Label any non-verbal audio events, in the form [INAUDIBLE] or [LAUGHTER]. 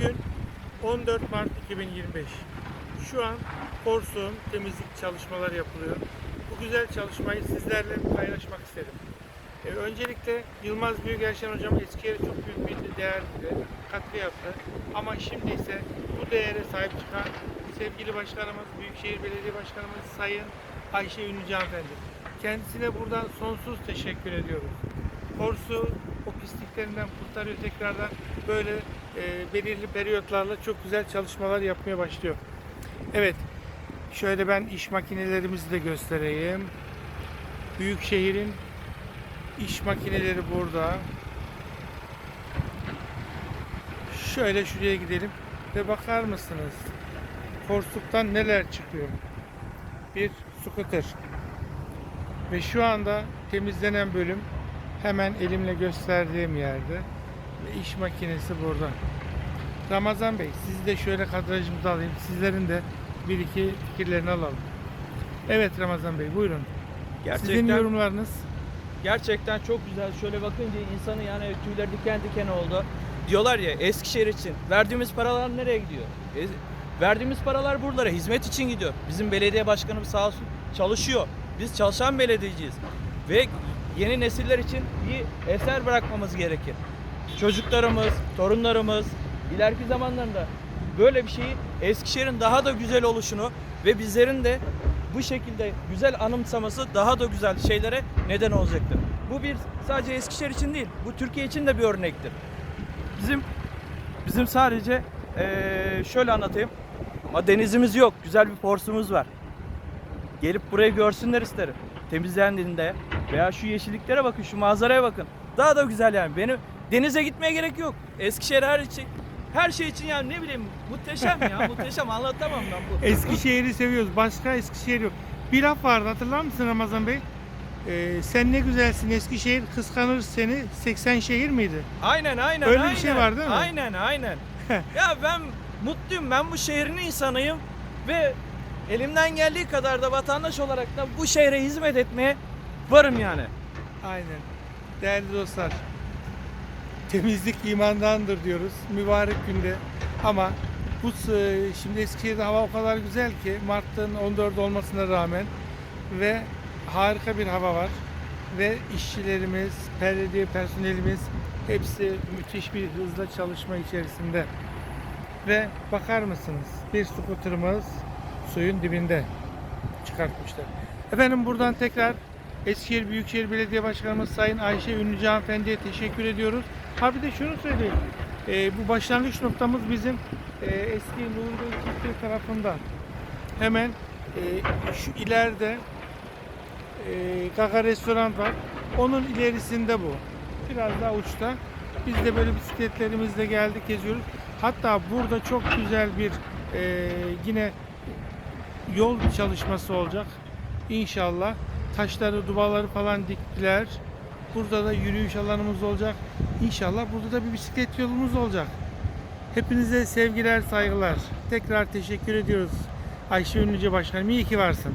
Bugün 14 Mart 2025. Şu an Korsun temizlik çalışmaları yapılıyor. Bu güzel çalışmayı sizlerle paylaşmak istedim. Ee, öncelikle Yılmaz Büyügerşen Hocam Eskişehir'e çok büyük bir değer katkı yaptı. Ama şimdi ise bu değere sahip çıkan sevgili başkanımız, Büyükşehir Belediye Başkanımız Sayın Ayşe Ünlücü Hanımefendi. Kendisine buradan sonsuz teşekkür ediyoruz. Korsu o pisliklerinden kurtarıyor tekrardan böyle e, belirli periyotlarla çok güzel çalışmalar yapmaya başlıyor. Evet, şöyle ben iş makinelerimizi de göstereyim. Büyükşehir'in iş makineleri burada. Şöyle şuraya gidelim ve bakar mısınız? Korsluktan neler çıkıyor? Bir scooter. Ve şu anda temizlenen bölüm hemen elimle gösterdiğim yerde. Ve iş makinesi burada. Ramazan Bey, sizi de şöyle kadrajımıza alayım. Sizlerin de bir iki fikirlerini alalım. Evet Ramazan Bey, buyurun. Sizin Gerçekten yorumlarınız? gerçekten çok güzel. Şöyle bakınca insanın yani tüyleri diken diken oldu. Diyorlar ya Eskişehir için verdiğimiz paralar nereye gidiyor? E, verdiğimiz paralar buralara hizmet için gidiyor. Bizim belediye başkanımız sağ olsun çalışıyor. Biz çalışan belediyeciyiz. Ve yeni nesiller için bir eser bırakmamız gerekir. Çocuklarımız, torunlarımız ileriki zamanlarında böyle bir şeyi Eskişehir'in daha da güzel oluşunu ve bizlerin de bu şekilde güzel anımsaması daha da güzel şeylere neden olacaktır. Bu bir sadece Eskişehir için değil, bu Türkiye için de bir örnektir. Bizim bizim sadece eee, şöyle anlatayım. Ama denizimiz yok, güzel bir porsumuz var. Gelip burayı görsünler isterim. Temizlendiğinde veya şu yeşilliklere bakın, şu manzaraya bakın. Daha da güzel yani. Benim denize gitmeye gerek yok. Eskişehir her için her şey için yani ne bileyim muhteşem ya [LAUGHS] muhteşem anlatamam ben bu. Eskişehir'i seviyoruz. Başka Eskişehir yok. Bir laf vardı hatırlar mısın Ramazan Bey? Ee, sen ne güzelsin Eskişehir kıskanır seni 80 şehir miydi? Aynen aynen Öyle bir aynen. şey var değil mi? Aynen aynen. [LAUGHS] ya ben mutluyum. Ben bu şehrin insanıyım ve elimden geldiği kadar da vatandaş olarak da bu şehre hizmet etmeye varım yani. Aynen. Değerli dostlar. Temizlik imandandır diyoruz. Mübarek günde. Ama bu s- şimdi Eskişehir'de hava o kadar güzel ki Mart'ın 14 olmasına rağmen ve harika bir hava var. Ve işçilerimiz, belediye personelimiz hepsi müthiş bir hızla çalışma içerisinde. Ve bakar mısınız? Bir skuterımız suyun dibinde çıkartmışlar. Efendim buradan tekrar Eskişehir Büyükşehir Belediye Başkanımız Sayın Ayşe Ünlücü Hanımefendi'ye teşekkür ediyoruz. Ha bir de şunu söyleyeyim. Ee, bu başlangıç noktamız bizim e, eski Nuri Çiftliği tarafında. Hemen e, şu ileride e, Gaga Restoran var. Onun ilerisinde bu. Biraz daha uçta. Biz de böyle bisikletlerimizle geldik geziyoruz. Hatta burada çok güzel bir e, yine yol çalışması olacak. İnşallah. Taşları, duvarları falan diktiler. Burada da yürüyüş alanımız olacak. İnşallah burada da bir bisiklet yolumuz olacak. Hepinize sevgiler, saygılar. Tekrar teşekkür ediyoruz. Ayşe Ünlüce Başkanım iyi ki varsın.